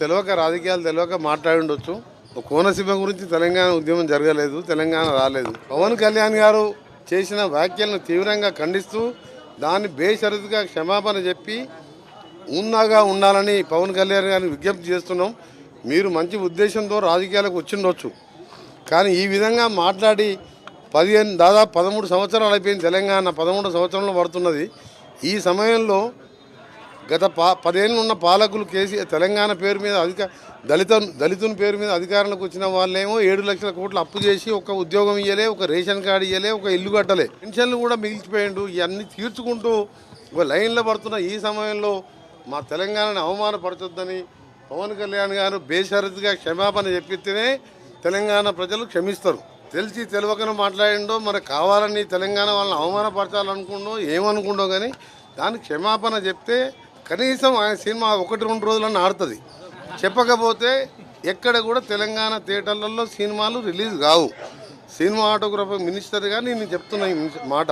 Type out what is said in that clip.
తెలియక రాజకీయాలు తెలియక మాట్లాడి ఉండొచ్చు. కోనసీమ గురించి తెలంగాణ ఉద్యమం జరగలేదు తెలంగాణ రాలేదు. పవన్ కళ్యాణ్ గారు చేసిన వ్యాఖ్యలను తీవ్రంగా ఖండిస్తూ దాన్ని బేషరతుగా క్షమాపణ చెప్పి ఉన్నగా ఉండాలని పవన్ కళ్యాణ్ గారిని విజ్ఞప్తి చేస్తున్నాం. మీరు మంచి ఉద్దేశంతో రాజకీయాలకు వచ్చిండొచ్చు. కానీ ఈ విధంగా మాట్లాడి పదిహేను దాదాపు పదమూడు సంవత్సరాలు అయిపోయింది తెలంగాణ పదమూడు సంవత్సరంలో పడుతున్నది. ఈ సమయంలో గత పా పదేళ్ళు ఉన్న పాలకులు కేసీ తెలంగాణ పేరు మీద అధిక దళిత దళితుని పేరు మీద అధికారంలోకి వచ్చిన వాళ్ళేమో ఏడు లక్షల కోట్లు అప్పు చేసి ఒక ఉద్యోగం ఇయ్యలే ఒక రేషన్ కార్డు ఇయ్యలే ఒక ఇల్లు కట్టలే. పెన్షన్లు కూడా మిగిలిచిపోయిండు ఇవన్నీ తీర్చుకుంటూ ఒక లైన్లో పడుతున్న ఈ సమయంలో మా తెలంగాణని అవమానపరచొద్దని పవన్ కళ్యాణ్ గారు బేషరతుగా క్షమాపణ చెప్పితేనే తెలంగాణ ప్రజలు క్షమిస్తారు. తెలిసి తెలియకనే మాట్లాడిండో మరి కావాలని తెలంగాణ వాళ్ళని అవమానపరచాలనుకుండో ఏమనుకుండో కానీ దానికి క్షమాపణ చెప్తే కనీసం ఆయన సినిమా ఒకటి రెండు రోజులన్నా ఆడుతుంది. చెప్పకపోతే ఎక్కడ కూడా తెలంగాణ థియేటర్లలో సినిమాలు రిలీజ్ కావు. సినిమా ఆటోగ్రాఫర్ మినిస్టర్గా నేను చెప్తున్నా మాట.